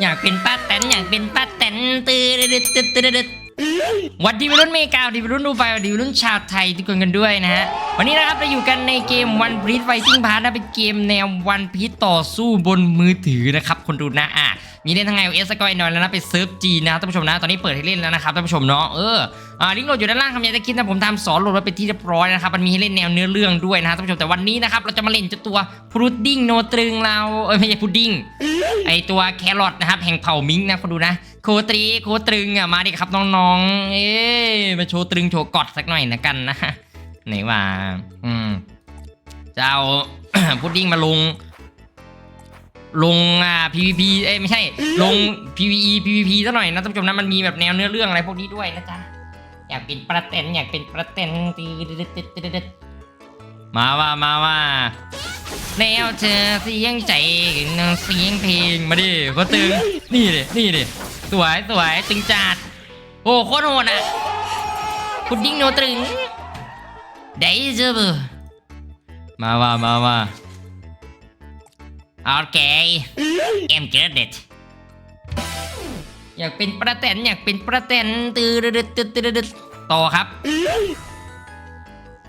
อยากเป็นป้าแตนอยากเป็นป้าแตนตื่นตื่นตื่นตื่นวันดีวัยรุ่นเมกาวันดีวัยรุ่นดูไบวันดีวัยรุ่นชาวไทยทุกคนกันด้วยนะฮะ วันนี้นะครับเราอยู่กันในเกม One Piece Fighting Pass นะเป็นเกมแนว One Piece ต่อสู้บนมือถือนะครับคนดูนะอะมีเล่นทั้ง iOS แล้วก็ Android แล้วนะไปเซิร์ฟจีนะครับท่านผู้ชมนะตอนนี้เปิดให้เล่นแล้วนะครับท่านผู้ชมเนาะเอออ่าลิงก์โหลดอยู่ด้านล่างคำอยาจะคิดนะผมทำสอนโหลดไว้เป็นที่เรียบร้อยนะครับมันมีให้เล่นแนวเนื้อเรื่องด้วยนะท่านผู้ชมแต่วันนี้นะครับเราจะมาเล่นเจ้าตัวพุดดิ้งโนตรึงเราเอ้ยไม่ใช่พุดดิ้งไอตัวแครอทนะครับแห่งเผ่ามิงนะคนดูนะโคตรีโคตรึงอะมาดิครับน้องๆ เอ้ยมาโชว์ตรึงโชว์กอดสักหน่อยนะกันนะ ไหนว่า อืม จะเอา พุดดิ้งมาลง ลงอ่า PVP เอ้ยไม่ใช่ ลง PVE PVP ซะหน่อยนะท่านผู้ชมนะมันมีแบบแนวเนื้อเรื่องอะไรพวกนี้ด้วยนะจ๊ะอยากเป็นประเต็นอยากเป็นประเต็นตีดๆๆๆมาว่ามาว่าแล้วเธอเสียงใจเสียงเพลงมาดิก็ตึงนี่ดินี่ดิสวยสวยตึงจัดโอ้โคตรโหดอะพุดดิ้งโนตรึง ได้เจอบ่มาว่ามาว่าโอเคเอ็มเจอเด็ดอยากเป็นประแตนอยากเป็นประแตนตืดตึดตึดตึดต่อครับ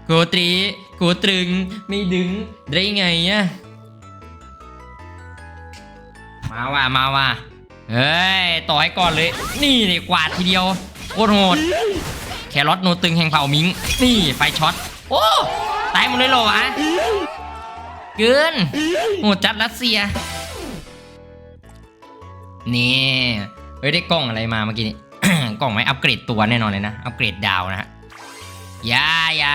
โกตรีโกตรึงไม่ดึงได้ไงอะมาว่ามาว่าเฮ้ยต่อให้ก่อนเลย นี่เลยกวาดทีเดียวโคตรโหดแครอทโนตึงแห่งเผ่ามิง นี่ไฟช็อต โอ้ตายหมดเลยเหรอวะเกินโหดจัดรัสเซีย นี่เฮ้ยได้กล้องอะไรมาเมื่อกี้นี้ กล้องไว้อัปเกรดตัวแน่นอนเลยนะ อัปเกรดดาวนะฮะยายา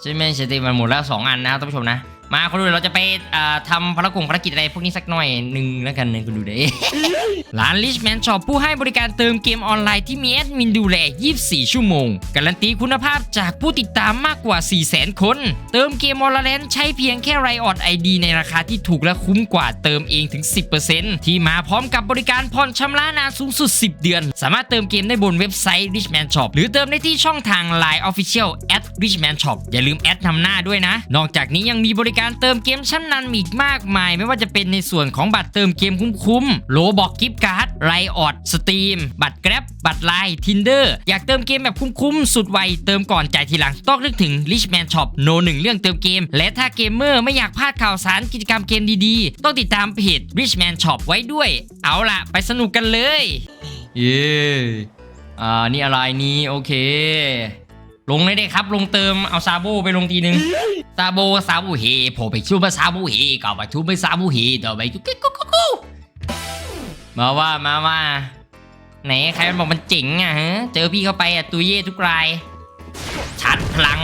ใช่ไหมสติมันหมดแล้วสองอันนะท่านผู้ชมนะ มาคนดูเราจะไปอ่าทำภารกิจภารกิจอะไรพวกนี้สักหน่อยหนึ่งแล้วกันนะคุณดูเด้ร้าน Richman Shop ผู้ให้บริการเติมเกมออนไลน์ที่มีแอดมินดูแล 24 ชั่วโมง การันตีคุณภาพจากผู้ติดตามมากกว่า 400,000 คน เติมเกมออนไลน์ใช้เพียงแค่ไรออดไอดีในราคาที่ถูกและคุ้มกว่าเติมเองถึง 10%ที่มาพร้อมกับบริการผ่อนชำระนานสูงสุด 10 เดือน สามารถเติมเกมได้บนเว็บไซต์ Richman Shop หรือเติมได้ที่ช่องทาง Line Official at Richman Shop อย่าลืมแอดนำหน้าด้วยนะ นอกจากนี้ยังมีบริการการเติมเกมชั้นนำอีกมากมาย ไม่ว่าจะเป็นในส่วนของบัตรเติมเกมคุ้มๆโลบอกกิฟต์การ์ดไรออดสตรีมบัตรแกร็บบัตรไลน์ทินเดอร์อยากเติมเกมแบบคุ้มๆสุดไวเติมก่อนจ่ายทีหลังต้องนึกถึง Richman Shop โนหนึ่งเรื่องเติมเกม และถ้าเกมเมอร์ไม่อยากพลาดข่าวสารกิจกรรมเกมดีๆ ต้องติดตามเพจ Richman Shop ไว้ด้วย เอาล่ะ ไปสนุกกันเลย เย้ อ่า นี่อะไรนี้ โอเค ลงเลยได้ครับ ลงเติมเอาซาโบไปลงทีนึงซาโบซาบูเฮพอไปชูมาซาบูเฮก็ไปชูไปซาบูเฮต่อไปกุ๊กกุ๊กกุ๊กมาว่ามาว่า ไหนใครมันบอกมันเจ๋งอะฮะเจอพี่เข้าไปอะตุยเย่ทุกรายชาร์จพลัง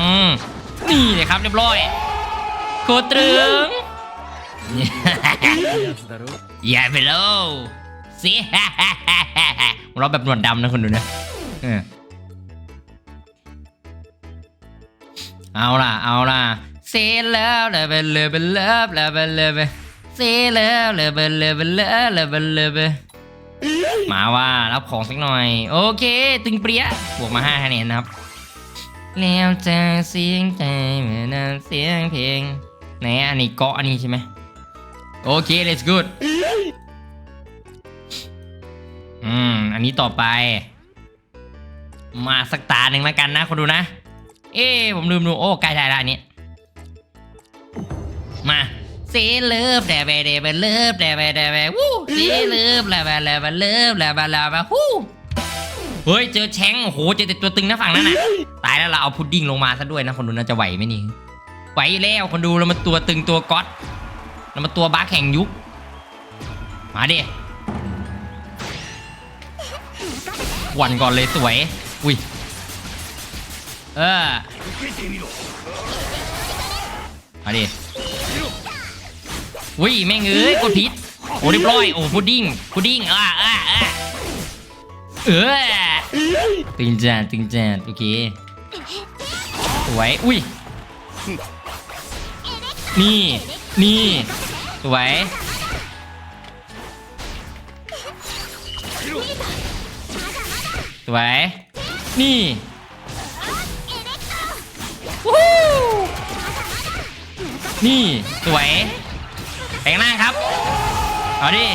นี่เลยครับเรียบร้อยโคตรึงอย่าไปโลสิเราแบบหนวดดำนะคนดูนะ เอาล่ะ เอาล่ะเซแล้วเลยไปเลยไปเลิฟเลยไปเลยไปเซแล้วเลยไปเลยไปเลิฟเลยไปเลยไปมาว่ารับของสักหน่อย โอเค ตึงเปรี้ยบวกมาห้าคะแนนนะครับ แล้วจะเสียงใจเหมือนเสียงเพลงไหนอันนี้เกาะอันนี้ใช่ไหมโอเค let's good อืม อันนี้ต่อไป มาสักตาหนึ่งแล้วกันนะคนดูนะ เอ๊ผมลืมดูโอ้ใกล้ได้แล้วอันนี้มาเซเลิฟแดบแดบเลิฟแดบแดบวู้เซเลิฟแดบแดบเลิฟแดบแดบวู้เฮ้ยเจอแชงโอ้โหเจอแต่ตัวตึงนะฝั่งนั้นน่ะตายแล้วเราเอาพุดดิ้งลงมาซะด้วยนะคนดูน่าจะไหวไหมนี่ไหวแล้วคนดูเรามาตัวตึงตัวก๊อตเรามาตัวบ้าแข่งยุคมาดิวันก่อนเลยสวย อุ้ย เออมาดิอุ้ยแม่งเอ้ยกดผิดโอ้เรียบร้อยโอ้พุดดิ้งพุดดิ้งอ่าอ่าอ่าเออตึงจานตึงจานโอเคสวยอุ้ยนี่นี่สวยสวยนี่ นี่สวยแข่งล่างครับ เอาดิ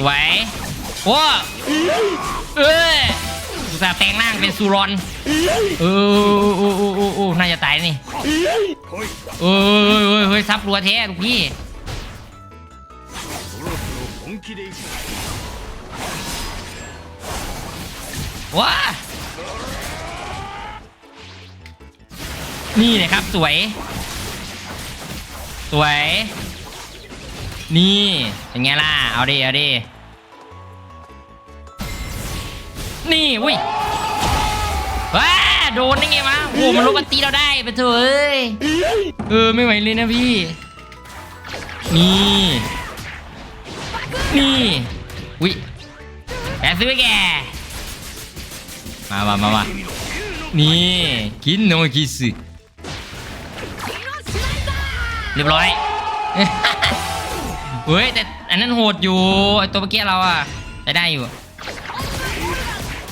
สวยว้าเอ้ยอุตาแปลงร่างเป็นซูรอนเออโอ้โอ้โอ้โอ้น่าจะตายนี่เอ้ยเฮ้ยเฮ้ยซับรัวแท้ทุกพี่ว้า นี่เลยครับสวย สวย นี่เป็นไงล่ะ เอาดิ เอาดิ นี่อุ้ยว้าโดนได้ไงวะโอ้มันลบกันตีเราได้ไปเถอะเอ้ยเออไม่ไหวเลยนะพี่ นี่ นี่อุ้ยแกซื้อแกมามามามานี่กินโนกิส เรียบร้อยเฮ้ยแต่อันนั้นโหดอยู่ไอตัวเมื่อกี้เราอะใช้ได้อยู่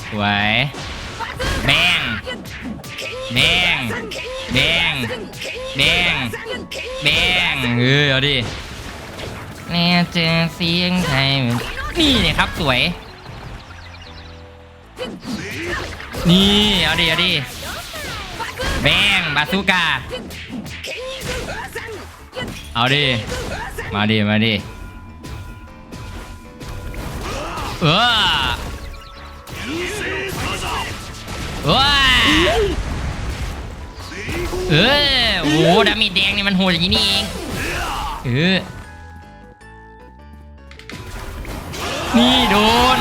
สวยแบงแบงแบงแบงแบงเออเอาดิแน่เจอเสียงไทยนี่เนี่ยครับสวย นี่เอาดิเอาดิแบงบาซูกา เอาดิ มาดิ มาดิ เออว้าเออโอ้โหดาเมิดแดงนี่มันโหดอย่างนี้นี่เองเออนี่โดน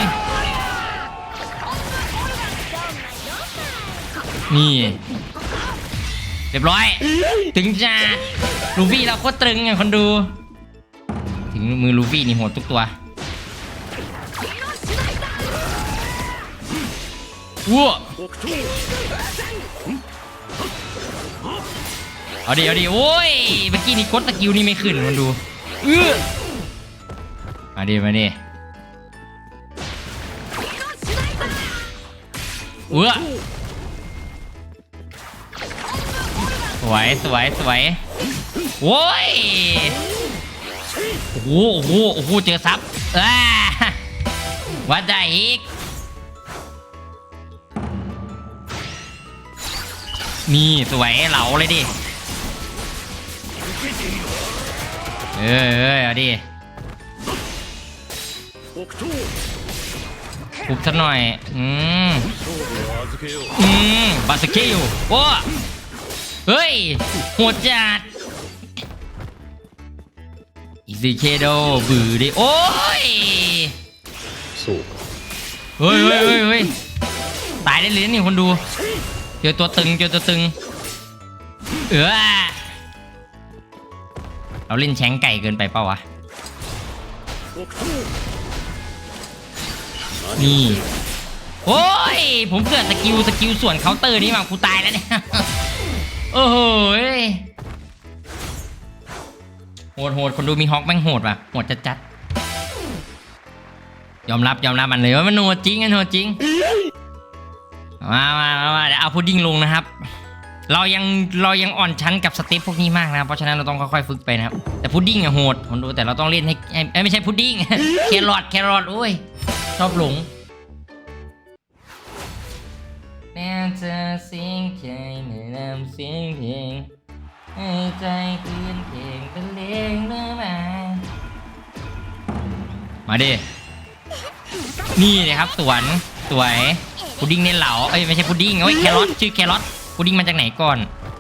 นี่ เรียบร้อย ถึงจะ ลูฟี่เราโคตรตรึงอะคนดู ถึงมือลูฟี่นี่โหดทุกตัววัวเอาดิเอาดิโอ้ยเมื่อกี้นี่กดสกิลนี่ไม่ขึ้นคนดูเออมาดิมาดิเออสวยสวยสวย โว้ยโอ้โหโอ้โหโเจอซับว่าได้อีก นี่สวยเหลาเลยดิ เออเอออดิปุบสักหน่อย อืม อืม บาสเกิลโอ้เฮ้ยโหดจัด ดิเคโดบือดิโอ้ยสูบเฮ้ยเฮ้ยเฮ้ยเฮ้ยตายได้เลยนี่คนดูเจอตัวตึงเจอตัวตึงเออเราเล่นแฉงไก่เกินไปเปล่าวะนี่โอ้ยผมเกิดสกิลสกิลส่วนเคาน์เตอร์นี่มากูตายแล้วเนี่ยโอ้โห หดโหดคนดูมีฮอกแม่งโหดว่ะโหดจัดจัดยอมรับยอมรับมันเลยว่ามันโหดจริงมันโหดจริงมามามามาเดี๋ยวเอาพุดดิ้งลงนะครับ เรายังเรายังอ่อนชั้นกับสเต็ปพวกนี้มากนะครับเพราะฉะนั้นเราต้องค่อยๆฝึกไปนะครับแต่พุดดิ้งอะโหดคนดูแต่เราต้องเล่นให้ให้เอ้ไม่ใช่พุดดิ้งแครอทแครอทโอ้ยชอบหลงแม้จะเสียงใจในน้ำเสียงเพลง ให้ใจคืนเพลงเป็นเลงเมื่อมามาดิ นี่นะครับสวนสวย พุดดิ้งเน้นเหลา เอ้ยไม่ใช่พุดดิ้งเอ้ยแครอทชื่อแครอทพุดดิ้งมาจากไหนก่อน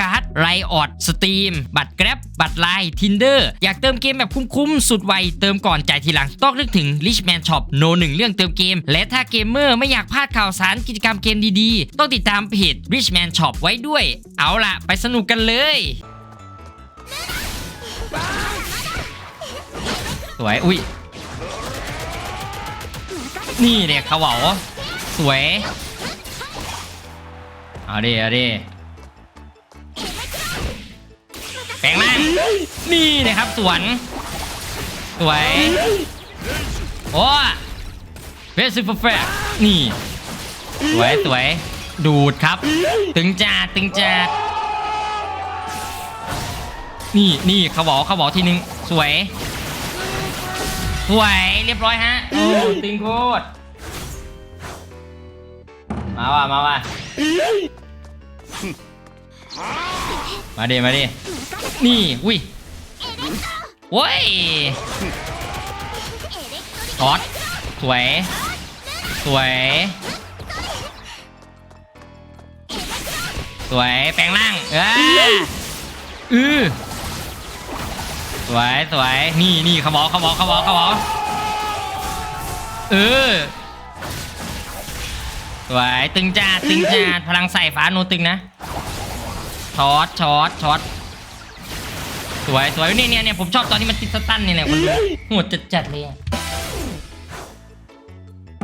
การ์ดไรออดสตรีมบัตรแกร็บบัตรไลน์ทินเดอร์อยากเติมเกมแบบคุ้มๆ สุดไว เติมก่อนจ่ายทีหลัง ต้องนึกถึง Richman Shop โนหนึ่งเรื่องเติมเกม และถ้าเกมเมอร์ไม่อยากพลาดข่าวสารกิจกรรมเกมดีๆ ต้องติดตามเพจ Richman Shop ไว้ด้วย เอาล่ะ ไปสนุกกันเลยสวย อุ้ย นี่เด็กเขาเหวาสวย เอาดิเอาดิ แปลงร่างนี่เลยครับสวน สวย โอ้เฟสซิฟเฟกนี่ สวยสวยดูดครับ ตึงจัดตึงจัดนี่นี่เขาบอกเขาบอกทีนึง สวย สวยเรียบร้อยฮะ โอ้ตึงโคตร มาว่ะมาว่ะ มาดิมาดินี่อุ้ยโว้ยช็อตสวย สวย สวย แปลงร่างเอออือสวย สวย นี่นี่ขาบอขาบอขาบอขาบอเออสวย ตึงจ้าตึงจ้าพลังใส่ฟ้าโนตึงนะ ช็อตช็อตช็อตสวยสวยเนี่ยเนี่ยเนี่ยผมชอบตอนที่มันติดสตันนี่แหละมันโหดจัดจัดๆเลยอะ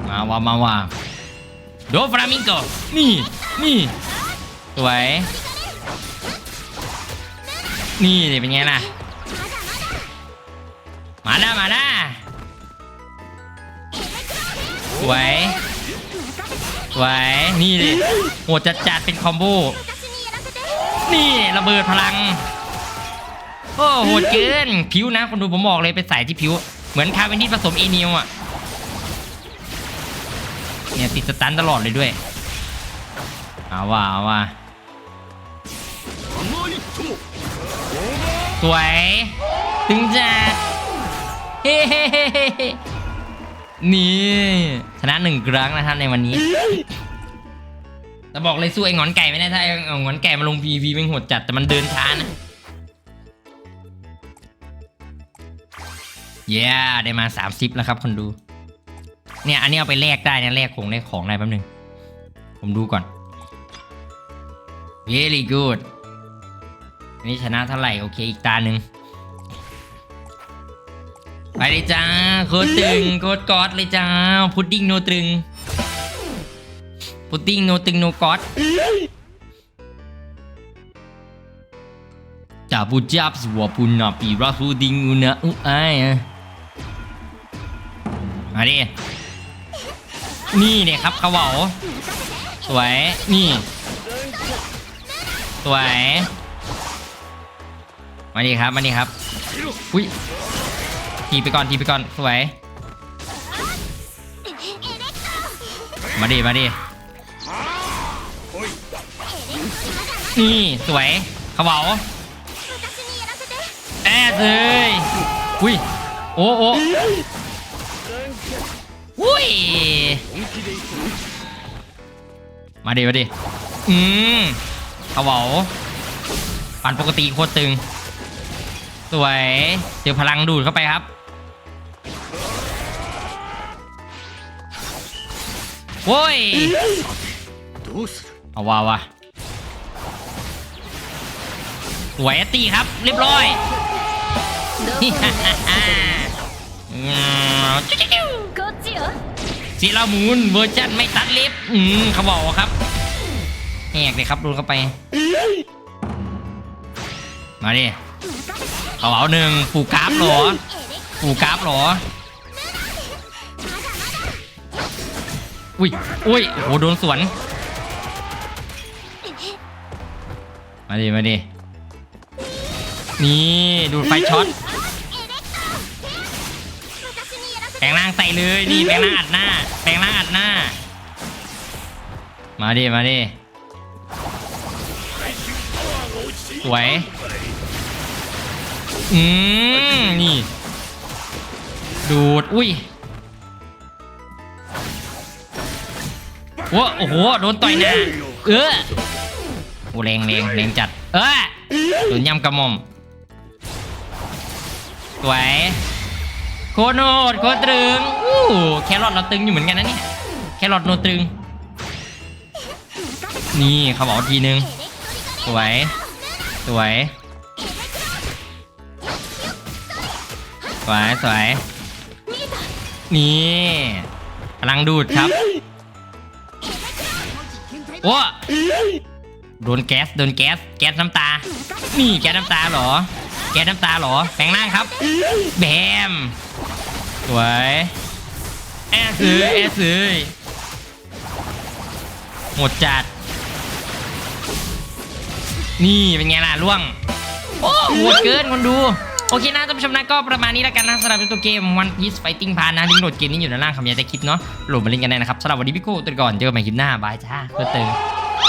มาว่ามาว่าโดฟรามิงโกนี่นี่สวย นี่ดิเป็นไงล่ะ มาด้ามาด้าสวยสวยนี่ดิโหดจัดจัดๆเป็นคอมโบ นี่ระเบิดพลัง โอ้โหเกินผิวนะคนดูผมบอกเลยเป็นสายที่ผิว เหมือนคาร์เวนที่ผสมเอนิวอะเนี่ยติดสตันตลอดเลยด้วยเอาว่าเอาว่าสวยถึงจะเฮ้นี่ชนะหนึ่งครั้งนะครับในวันนี้ แต่บอกเลยสู้ไอ้หงอนไก่ไม่ได้ถ้าไอ้หงอนไก่มาลงพีพีเป็นโหดจัดแต่มันเดินช้านะเย้ได้มา 30 แล้วครับคนดู เนี่ยอันนี้เอาไปแลกได้นะแลกของได้ของได้แป๊บนึง ผมดูก่อน very good อันนี้ชนะเท่าไหร่ โอเค อีกตาหนึ่งไปเลยจ้า โคตรตึง โคตรกอดเลยจ้า พุดดิ้งโนตรึง พุดดิ้งโนตึงโนกอดจ่าบูจับสวปุนนาปีราพุดดิ้งอุนะอุไอมาดินี่เนี่ยครับเขาบอสวย นี่ สวย มาดีครับ มาดีครับ อุ้ยทีไปก่อน ทีไปก่อน สวย มาดีมาดี นี่สวยขวาวแอดเลยอุ้ยโอ้โอ้อุ้ยมาดีมาดีอืมขวาวปันปกติโคตรตึง สวยเดี๋ยวพลังดูดเข้าไปครับโว้ยเอาว่าวะ ไหวแตีครับ เรียบร้อยสีลามูนเวอร์ชันไม่ตัดลิฟอืมเขาบอกครับแหกเลยครับดูเข้าไป มาดิเราเป๋าหนึ่งปูกราฟหรอปูกราฟหรอ อุ้ยอุ้ยโหโดนสวน มาดิมาดิ นี่ดูดไฟช็อตแปลงร่างใส่เลยนี่แปลงร่างอัดหน้า แปลงร่างอัดหน้า มาดิมาดิสวยอืมนี่ ดูด อุ้ยโอ้โอ้โห โดนต่อยหน้าเออโอ้แรงแรงแรงจัด เออโดนย่ำกระหม่อม วยโคโนดโคตรึงอู้แครอทเราตึงอยู่เหมือนกันนะเนี่ยแครอทโนตรึง นี่เขาบอกทีนึงสวยสวยสวยสวยนี่พลังดูดครับโอ้โดนแก๊สโดนแก๊สแก๊สน้ำตา นี่แก๊สน้ำตาเหรอ ก๊สน้ำตาหรอแปลงร่างครับแบมสวยแอสเอ้ยแอสเอ้ยหมดจัด นี่เป็นไงล่ะล่วง โอ้โหดเกินคนดูโอเคนะท่านผู้ชมนะก็ประมาณนี้แล้วกันนะสำหรับตัวเกม One Piece Fighting พานะลิงก์โหลดเกมนี้อยู่ด้านล่างคำยายใต้คลิปเนาะโหลดมาเล่นกันได้นะครับสำหรับวันนี้พี่โก้ตัวก่อนเจอกันใหม่คลิปหน้าบายจ้าเพื่อเติม